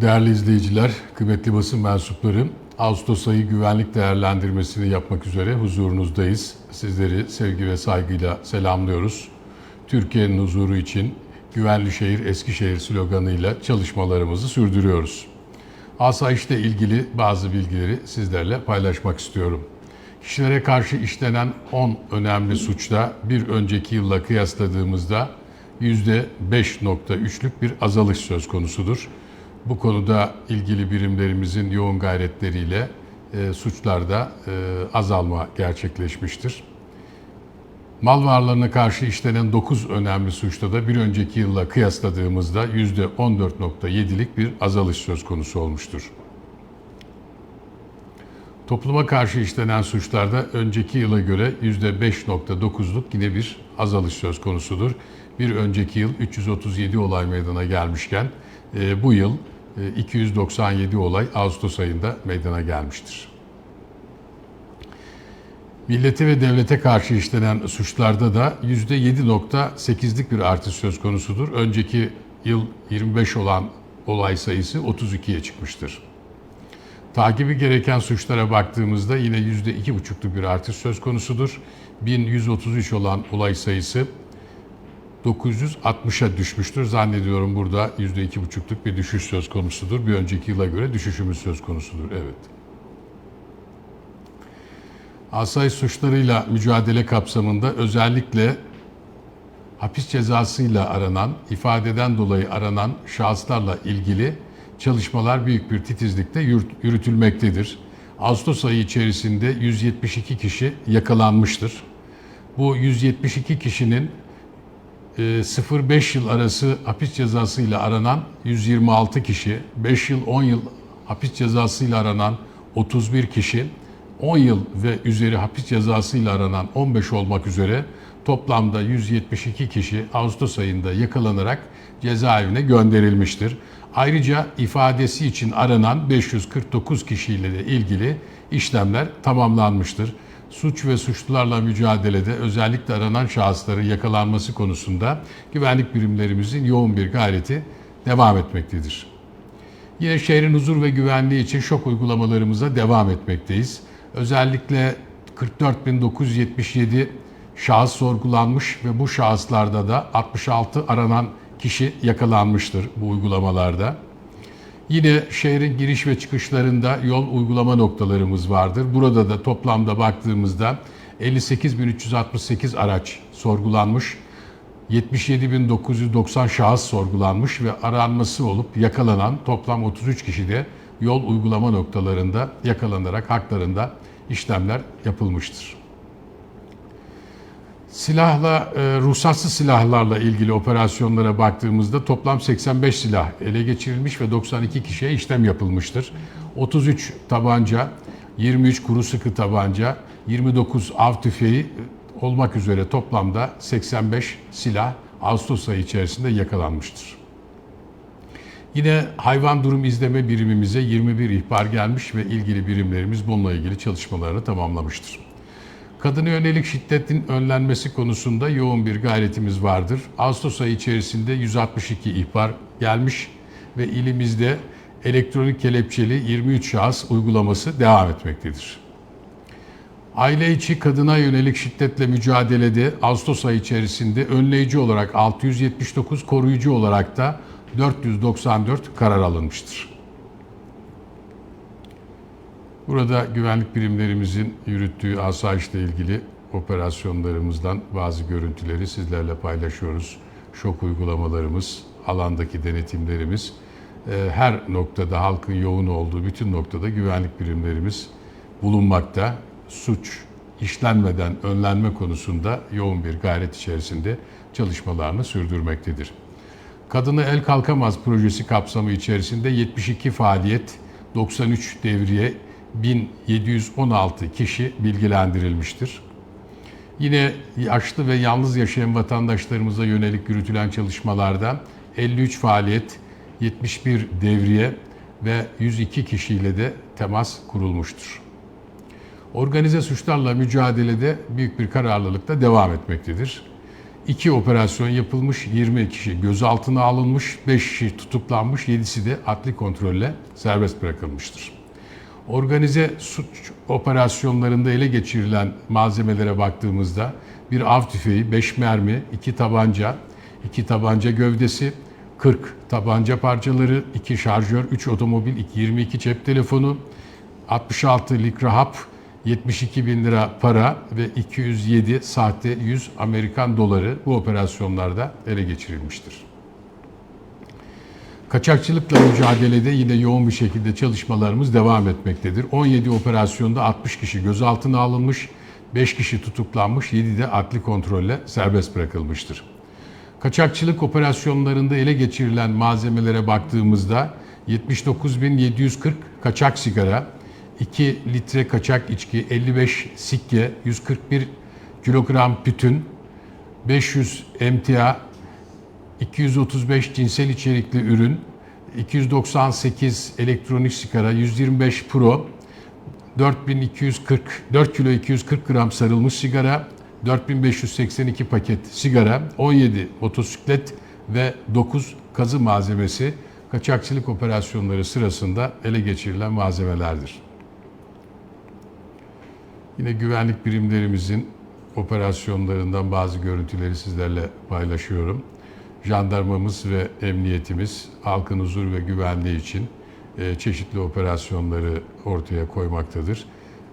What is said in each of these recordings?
Değerli izleyiciler, kıymetli basın mensupları, Ağustos ayı güvenlik değerlendirmesini yapmak üzere huzurunuzdayız. Sizleri sevgi ve saygıyla selamlıyoruz. Türkiye'nin huzuru için güvenli şehir Eskişehir sloganıyla çalışmalarımızı sürdürüyoruz. Asayişle ilgili bazı bilgileri sizlerle paylaşmak istiyorum. Kişilere karşı işlenen 10 önemli suçta bir önceki yılla kıyasladığımızda %5.3'lük bir azalış söz konusudur. Bu konuda ilgili birimlerimizin yoğun gayretleriyle e, suçlarda e, azalma gerçekleşmiştir. Mal varlığına karşı işlenen 9 önemli suçta da bir önceki yılla kıyasladığımızda %14.7'lik bir azalış söz konusu olmuştur. Topluma karşı işlenen suçlarda önceki yıla göre %5.9'luk yine bir azalış söz konusudur. Bir önceki yıl 337 olay meydana gelmişken e, bu yıl 297 olay Ağustos ayında meydana gelmiştir. Millete ve devlete karşı işlenen suçlarda da %7.8'lik bir artış söz konusudur. Önceki yıl 25 olan olay sayısı 32'ye çıkmıştır. Takibi gereken suçlara baktığımızda yine %2,5'luk bir artış söz konusudur. 1133 olan olay sayısı 960'a düşmüştür. Zannediyorum burada %2,5'luk bir düşüş söz konusudur. Bir önceki yıla göre düşüşümüz söz konusudur. Evet. Asayiş suçlarıyla mücadele kapsamında özellikle hapis cezasıyla aranan, ifadeden dolayı aranan şahıslarla ilgili çalışmalar büyük bir titizlikte yürütülmektedir. Ağustos ayı içerisinde 172 kişi yakalanmıştır. Bu 172 kişinin 0-5 yıl arası hapis cezasıyla aranan 126 kişi, 5 yıl 10 yıl hapis cezasıyla aranan 31 kişi, 10 yıl ve üzeri hapis cezasıyla aranan 15 olmak üzere toplamda 172 kişi Ağustos ayında yakalanarak cezaevine gönderilmiştir. Ayrıca ifadesi için aranan 549 kişiyle de ilgili işlemler tamamlanmıştır. Suç ve suçlularla mücadelede özellikle aranan şahısların yakalanması konusunda güvenlik birimlerimizin yoğun bir gayreti devam etmektedir. Yine şehrin huzur ve güvenliği için şok uygulamalarımıza devam etmekteyiz. Özellikle 44.977 şahıs sorgulanmış ve bu şahıslarda da 66 aranan kişi yakalanmıştır bu uygulamalarda. Yine şehrin giriş ve çıkışlarında yol uygulama noktalarımız vardır. Burada da toplamda baktığımızda 58.368 araç sorgulanmış, 77.990 şahıs sorgulanmış ve aranması olup yakalanan toplam 33 kişi de yol uygulama noktalarında yakalanarak haklarında işlemler yapılmıştır. Silahla, e, ruhsatsız silahlarla ilgili operasyonlara baktığımızda toplam 85 silah ele geçirilmiş ve 92 kişiye işlem yapılmıştır. 33 tabanca, 23 kuru sıkı tabanca, 29 av tüfeği olmak üzere toplamda 85 silah Ağustos ayı içerisinde yakalanmıştır. Yine hayvan durum izleme birimimize 21 ihbar gelmiş ve ilgili birimlerimiz bununla ilgili çalışmalarını tamamlamıştır. Kadına yönelik şiddetin önlenmesi konusunda yoğun bir gayretimiz vardır. Ağustos ayı içerisinde 162 ihbar gelmiş ve ilimizde elektronik kelepçeli 23 şahıs uygulaması devam etmektedir. Aile içi kadına yönelik şiddetle mücadelede Ağustos ayı içerisinde önleyici olarak 679, koruyucu olarak da 494 karar alınmıştır. Burada güvenlik birimlerimizin yürüttüğü asayişle ilgili operasyonlarımızdan bazı görüntüleri sizlerle paylaşıyoruz. Şok uygulamalarımız, alandaki denetimlerimiz, e, her noktada halkın yoğun olduğu bütün noktada güvenlik birimlerimiz bulunmakta. Suç işlenmeden önlenme konusunda yoğun bir gayret içerisinde çalışmalarını sürdürmektedir. Kadına El Kalkamaz projesi kapsamı içerisinde 72 faaliyet, 93 devriye, 1716 kişi bilgilendirilmiştir. Yine yaşlı ve yalnız yaşayan vatandaşlarımıza yönelik yürütülen çalışmalarda 53 faaliyet, 71 devriye ve 102 kişiyle de temas kurulmuştur. Organize suçlarla mücadelede büyük bir kararlılıkla devam etmektedir. 2 operasyon yapılmış, 20 kişi gözaltına alınmış, 5 kişi tutuklanmış, 7'si de adli kontrolle serbest bırakılmıştır. Organize suç operasyonlarında ele geçirilen malzemelere baktığımızda bir av tüfeği, 5 mermi, 2 tabanca, 2 tabanca gövdesi, 40 tabanca parçaları, 2 şarjör, 3 otomobil, 22 cep telefonu, 66 likra hap, 72 bin lira para ve 207 sahte 100 Amerikan doları bu operasyonlarda ele geçirilmiştir. Kaçakçılıkla mücadelede yine yoğun bir şekilde çalışmalarımız devam etmektedir. 17 operasyonda 60 kişi gözaltına alınmış, 5 kişi tutuklanmış, 7 de adli kontrolle serbest bırakılmıştır. Kaçakçılık operasyonlarında ele geçirilen malzemelere baktığımızda 79.740 kaçak sigara, 2 litre kaçak içki, 55 sikke, 141 kilogram tütün, 500 emtia, 235 cinsel içerikli ürün, 298 elektronik sigara, 125 pro, 4240 4 kilo 240 gram sarılmış sigara, 4582 paket sigara, 17 motosiklet ve 9 kazı malzemesi kaçakçılık operasyonları sırasında ele geçirilen malzemelerdir. Yine güvenlik birimlerimizin operasyonlarından bazı görüntüleri sizlerle paylaşıyorum. Jandarmamız ve emniyetimiz halkın huzur ve güvenliği için e, çeşitli operasyonları ortaya koymaktadır.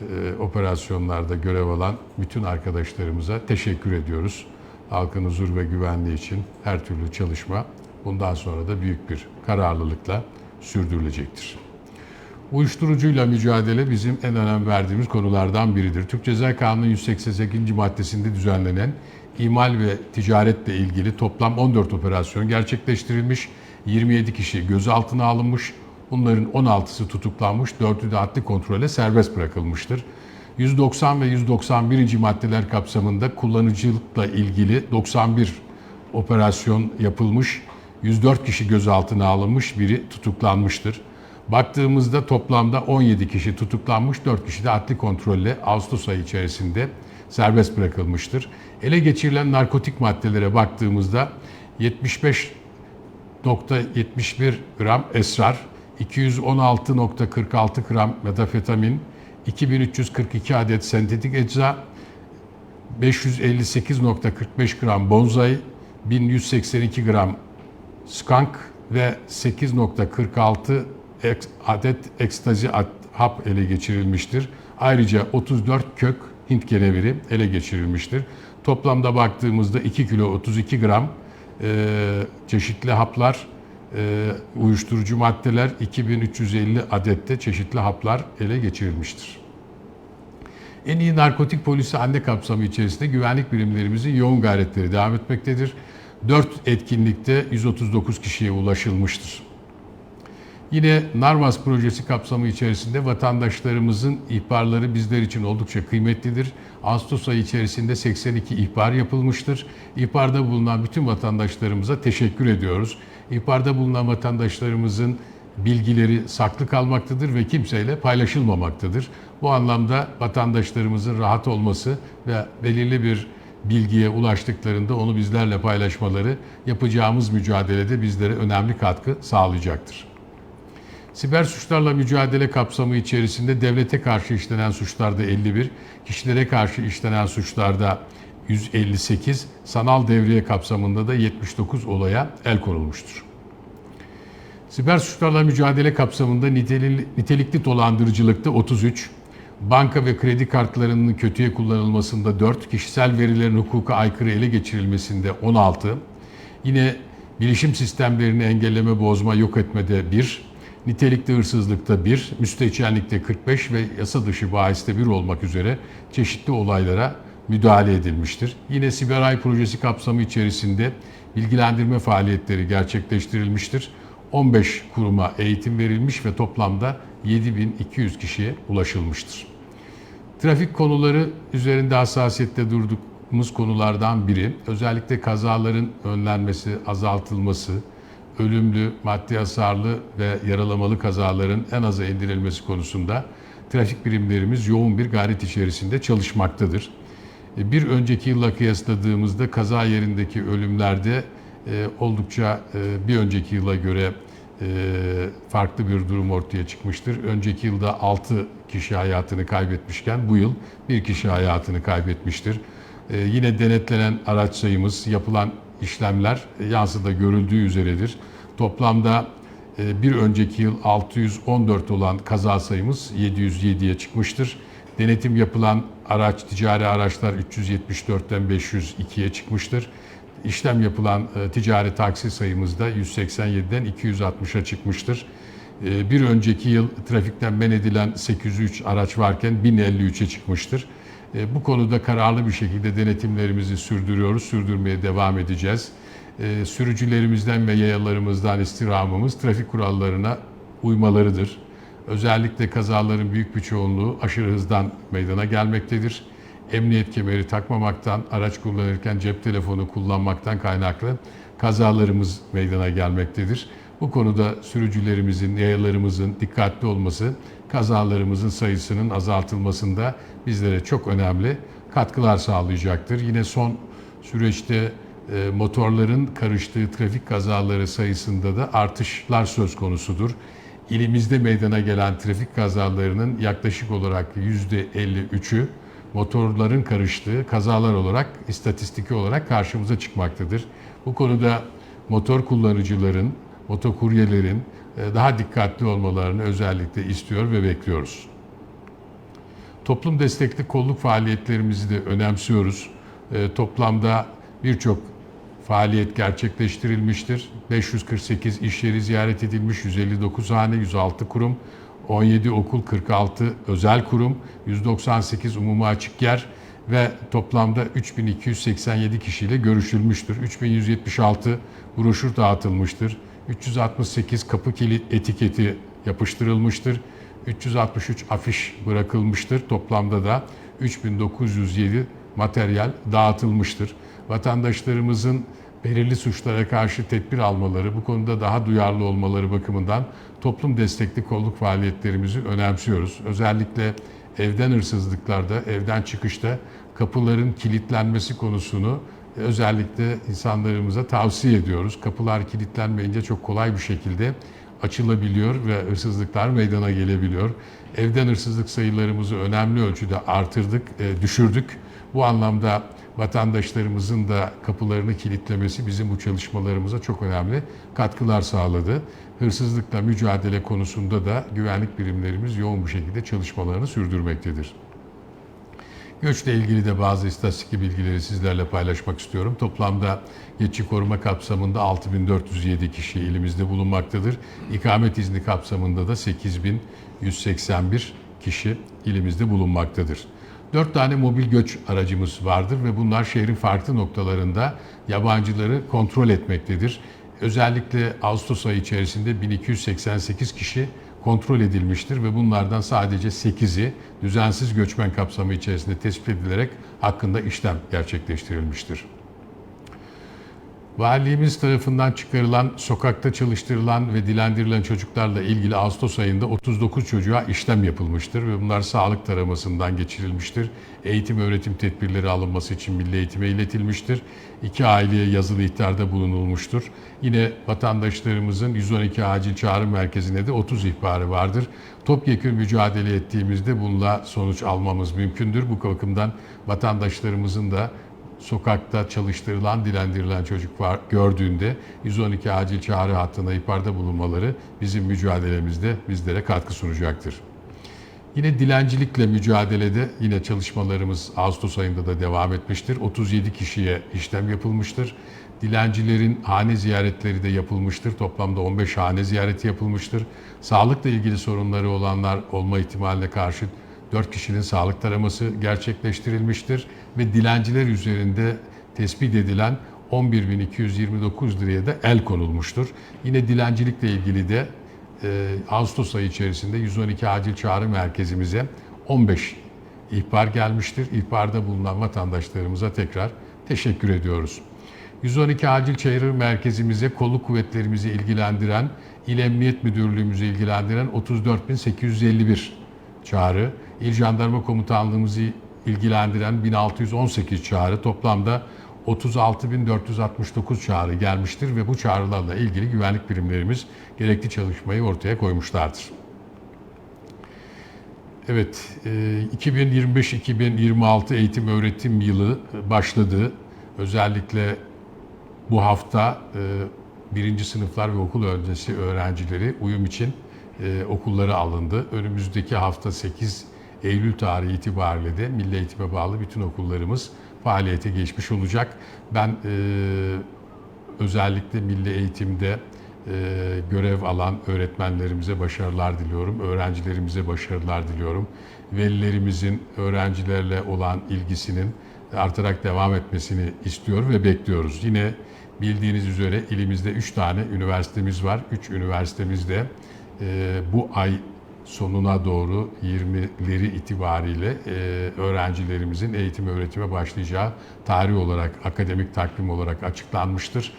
E, Operasyonlarda görev alan bütün arkadaşlarımıza teşekkür ediyoruz. Halkın huzur ve güvenliği için her türlü çalışma bundan sonra da büyük bir kararlılıkla sürdürülecektir. Uyuşturucuyla mücadele bizim en önem verdiğimiz konulardan biridir. Türk Ceza Kanunu 188. maddesinde düzenlenen imal ve ticaretle ilgili toplam 14 operasyon gerçekleştirilmiş, 27 kişi gözaltına alınmış, bunların 16'sı tutuklanmış, 4'ü de adli kontrole serbest bırakılmıştır. 190 ve 191. maddeler kapsamında kullanıcılıkla ilgili 91 operasyon yapılmış, 104 kişi gözaltına alınmış, biri tutuklanmıştır. Baktığımızda toplamda 17 kişi tutuklanmış, 4 kişi de adli kontrolle Ağustos ayı içerisinde serbest bırakılmıştır. Ele geçirilen narkotik maddelere baktığımızda 75.71 gram esrar, 216.46 gram metafetamin, 2342 adet sentetik ecza, 558.45 gram bonzai, 1182 gram skunk ve 8.46 ek- adet ekstazi hap ele geçirilmiştir. Ayrıca 34 kök Hint keneviri ele geçirilmiştir. Toplamda baktığımızda 2 kilo 32 gram e, çeşitli haplar, e, uyuşturucu maddeler, 2350 adette çeşitli haplar ele geçirilmiştir. En iyi narkotik polisi anne kapsamı içerisinde güvenlik birimlerimizin yoğun gayretleri devam etmektedir. 4 etkinlikte 139 kişiye ulaşılmıştır. Yine Narvas projesi kapsamı içerisinde vatandaşlarımızın ihbarları bizler için oldukça kıymetlidir. Ağustos ayı içerisinde 82 ihbar yapılmıştır. İhbarda bulunan bütün vatandaşlarımıza teşekkür ediyoruz. İhbarda bulunan vatandaşlarımızın bilgileri saklı kalmaktadır ve kimseyle paylaşılmamaktadır. Bu anlamda vatandaşlarımızın rahat olması ve belirli bir bilgiye ulaştıklarında onu bizlerle paylaşmaları yapacağımız mücadelede bizlere önemli katkı sağlayacaktır. Siber suçlarla mücadele kapsamı içerisinde devlete karşı işlenen suçlarda 51, kişilere karşı işlenen suçlarda 158, sanal devriye kapsamında da 79 olaya el konulmuştur. Siber suçlarla mücadele kapsamında niteli- nitelikli dolandırıcılıkta 33, banka ve kredi kartlarının kötüye kullanılmasında 4, kişisel verilerin hukuka aykırı ele geçirilmesinde 16, yine bilişim sistemlerini engelleme, bozma, yok etmede 1, nitelikli hırsızlıkta 1, müstehcenlikte 45 ve yasa dışı bahiste 1 olmak üzere çeşitli olaylara müdahale edilmiştir. Yine Siberay projesi kapsamı içerisinde bilgilendirme faaliyetleri gerçekleştirilmiştir. 15 kuruma eğitim verilmiş ve toplamda 7200 kişiye ulaşılmıştır. Trafik konuları üzerinde hassasiyetle durduğumuz konulardan biri. Özellikle kazaların önlenmesi, azaltılması, ölümlü, maddi hasarlı ve yaralamalı kazaların en aza indirilmesi konusunda trafik birimlerimiz yoğun bir gayret içerisinde çalışmaktadır. E, Bir önceki yılla kıyasladığımızda kaza yerindeki ölümlerde e, oldukça e, bir önceki yıla göre farklı bir durum ortaya çıkmıştır. Önceki yılda 6 kişi hayatını kaybetmişken bu yıl bir kişi hayatını kaybetmiştir. Yine denetlenen araç sayımız, yapılan işlemler yansıda görüldüğü üzeredir. Toplamda e, bir önceki yıl 614 olan kaza sayımız 707'ye çıkmıştır. Denetim yapılan araç, ticari araçlar 374'ten 502'ye çıkmıştır. İşlem yapılan e, ticari taksi sayımız da 187'den 260'a çıkmıştır. E, Bir önceki yıl trafikten men edilen 803 araç varken 1053'e çıkmıştır. E, Bu konuda kararlı bir şekilde denetimlerimizi sürdürüyoruz, sürdürmeye devam edeceğiz. E, Sürücülerimizden ve yayalarımızdan istirhamımız trafik kurallarına uymalarıdır. Özellikle kazaların büyük bir çoğunluğu aşırı hızdan meydana gelmektedir. Emniyet kemeri takmamaktan, araç kullanırken cep telefonu kullanmaktan kaynaklı kazalarımız meydana gelmektedir. Bu konuda sürücülerimizin, yayalarımızın dikkatli olması, kazalarımızın sayısının azaltılmasında bizlere çok önemli katkılar sağlayacaktır. Yine son süreçte e, motorların karıştığı trafik kazaları sayısında da artışlar söz konusudur. İlimizde meydana gelen trafik kazalarının yaklaşık olarak %53'ü motorların karıştığı kazalar olarak, istatistiki olarak karşımıza çıkmaktadır. Bu konuda motor kullanıcıların, motokuryelerin daha dikkatli olmalarını özellikle istiyor ve bekliyoruz. Toplum destekli kolluk faaliyetlerimizi de önemsiyoruz. E, Toplamda birçok faaliyet gerçekleştirilmiştir. 548 iş yeri ziyaret edilmiş, 159 hane, 106 kurum, 17 okul, 46 özel kurum, 198 umuma açık yer ve toplamda 3287 kişiyle görüşülmüştür. 3176 broşür dağıtılmıştır. 368 kapı kilit etiketi yapıştırılmıştır. 363 afiş bırakılmıştır. Toplamda da 3907 materyal dağıtılmıştır. Vatandaşlarımızın belirli suçlara karşı tedbir almaları, bu konuda daha duyarlı olmaları bakımından toplum destekli kolluk faaliyetlerimizi önemsiyoruz. Özellikle evden hırsızlıklarda, evden çıkışta kapıların kilitlenmesi konusunu özellikle insanlarımıza tavsiye ediyoruz. Kapılar kilitlenmeyince çok kolay bir şekilde açılabiliyor ve hırsızlıklar meydana gelebiliyor. Evden hırsızlık sayılarımızı önemli ölçüde artırdık, e, düşürdük. Bu anlamda vatandaşlarımızın da kapılarını kilitlemesi bizim bu çalışmalarımıza çok önemli katkılar sağladı. Hırsızlıkla mücadele konusunda da güvenlik birimlerimiz yoğun bir şekilde çalışmalarını sürdürmektedir. Göçle ilgili de bazı istatistik bilgileri sizlerle paylaşmak istiyorum. Toplamda geçici koruma kapsamında 6407 kişi ilimizde bulunmaktadır. İkamet izni kapsamında da 8181 kişi ilimizde bulunmaktadır. 4 tane mobil göç aracımız vardır ve bunlar şehrin farklı noktalarında yabancıları kontrol etmektedir. Özellikle Ağustos ayı içerisinde 1288 kişi kontrol edilmiştir ve bunlardan sadece 8'i düzensiz göçmen kapsamı içerisinde tespit edilerek hakkında işlem gerçekleştirilmiştir. Valiliğimiz tarafından çıkarılan, sokakta çalıştırılan ve dilendirilen çocuklarla ilgili Ağustos ayında 39 çocuğa işlem yapılmıştır ve bunlar sağlık taramasından geçirilmiştir. Eğitim öğretim tedbirleri alınması için milli eğitime iletilmiştir. İki aileye yazılı ihtarda bulunulmuştur. Yine vatandaşlarımızın 112 acil çağrı merkezine de 30 ihbarı vardır. Topyekun mücadele ettiğimizde bununla sonuç almamız mümkündür. Bu bakımdan vatandaşlarımızın da sokakta çalıştırılan, dilendirilen çocuk var gördüğünde 112 acil çağrı hattına ihbarda bulunmaları bizim mücadelemizde bizlere katkı sunacaktır. Yine dilencilikle mücadelede yine çalışmalarımız Ağustos ayında da devam etmiştir. 37 kişiye işlem yapılmıştır. Dilencilerin hane ziyaretleri de yapılmıştır. Toplamda 15 hane ziyareti yapılmıştır. Sağlıkla ilgili sorunları olanlar olma ihtimaline karşı 4 kişinin sağlık taraması gerçekleştirilmiştir ve dilenciler üzerinde tespit edilen 11.229 liraya da el konulmuştur. Yine dilencilikle ilgili de e, Ağustos ayı içerisinde 112 acil çağrı merkezimize 15 ihbar gelmiştir. İhbarda bulunan vatandaşlarımıza tekrar teşekkür ediyoruz. 112 acil çağrı merkezimize kolluk kuvvetlerimizi ilgilendiren, İl Emniyet Müdürlüğümüzü ilgilendiren 34.851 çağrı, İl Jandarma Komutanlığımızı ilgilendiren 1618 çağrı toplamda 36.469 çağrı gelmiştir ve bu çağrılarla ilgili güvenlik birimlerimiz gerekli çalışmayı ortaya koymuşlardır. Evet, e, 2025-2026 eğitim öğretim yılı başladı. Özellikle bu hafta e, birinci sınıflar ve okul öncesi öğrencileri uyum için e, okullara alındı. Önümüzdeki hafta 8 Eylül tarihi itibariyle de Milli Eğitime bağlı bütün okullarımız faaliyete geçmiş olacak. Ben e, özellikle milli eğitimde e, görev alan öğretmenlerimize başarılar diliyorum. Öğrencilerimize başarılar diliyorum. Velilerimizin öğrencilerle olan ilgisinin artarak devam etmesini istiyor ve bekliyoruz. Yine bildiğiniz üzere elimizde 3 tane üniversitemiz var. 3 üniversitemizde e, bu ay sonuna doğru 20'leri itibariyle e, öğrencilerimizin eğitim öğretime başlayacağı tarih olarak, akademik takvim olarak açıklanmıştır.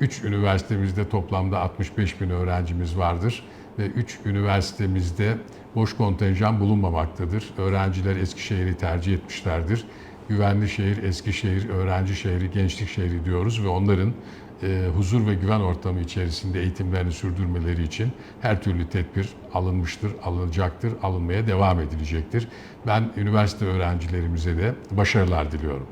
3 üniversitemizde toplamda 65 bin öğrencimiz vardır ve 3 üniversitemizde boş kontenjan bulunmamaktadır. Öğrenciler Eskişehir'i tercih etmişlerdir. Güvenli şehir, Eskişehir, öğrenci şehri, gençlik şehri diyoruz ve onların e, huzur ve güven ortamı içerisinde eğitimlerini sürdürmeleri için her türlü tedbir alınmıştır, alınacaktır, alınmaya devam edilecektir. Ben üniversite öğrencilerimize de başarılar diliyorum.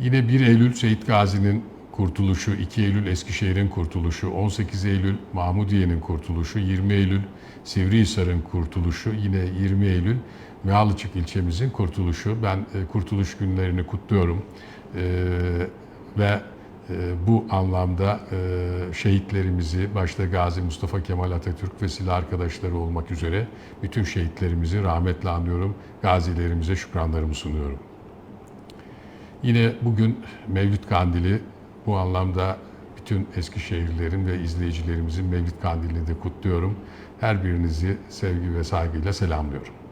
Yine 1 Eylül Seyit Gazi'nin kurtuluşu, 2 Eylül Eskişehir'in kurtuluşu, 18 Eylül Mahmudiye'nin kurtuluşu, 20 Eylül Sivrihisar'ın kurtuluşu, yine 20 Eylül Mihalıçık ilçemizin kurtuluşu. Ben e, kurtuluş günlerini kutluyorum E, ve bu anlamda e, şehitlerimizi, başta Gazi Mustafa Kemal Atatürk ve silah arkadaşları olmak üzere bütün şehitlerimizi rahmetle anıyorum. Gazilerimize şükranlarımı sunuyorum. Yine bugün Mevlüt Kandili bu anlamda bütün Eskişehirlilerin ve izleyicilerimizin Mevlüt Kandilini de kutluyorum. Her birinizi sevgi ve saygıyla selamlıyorum.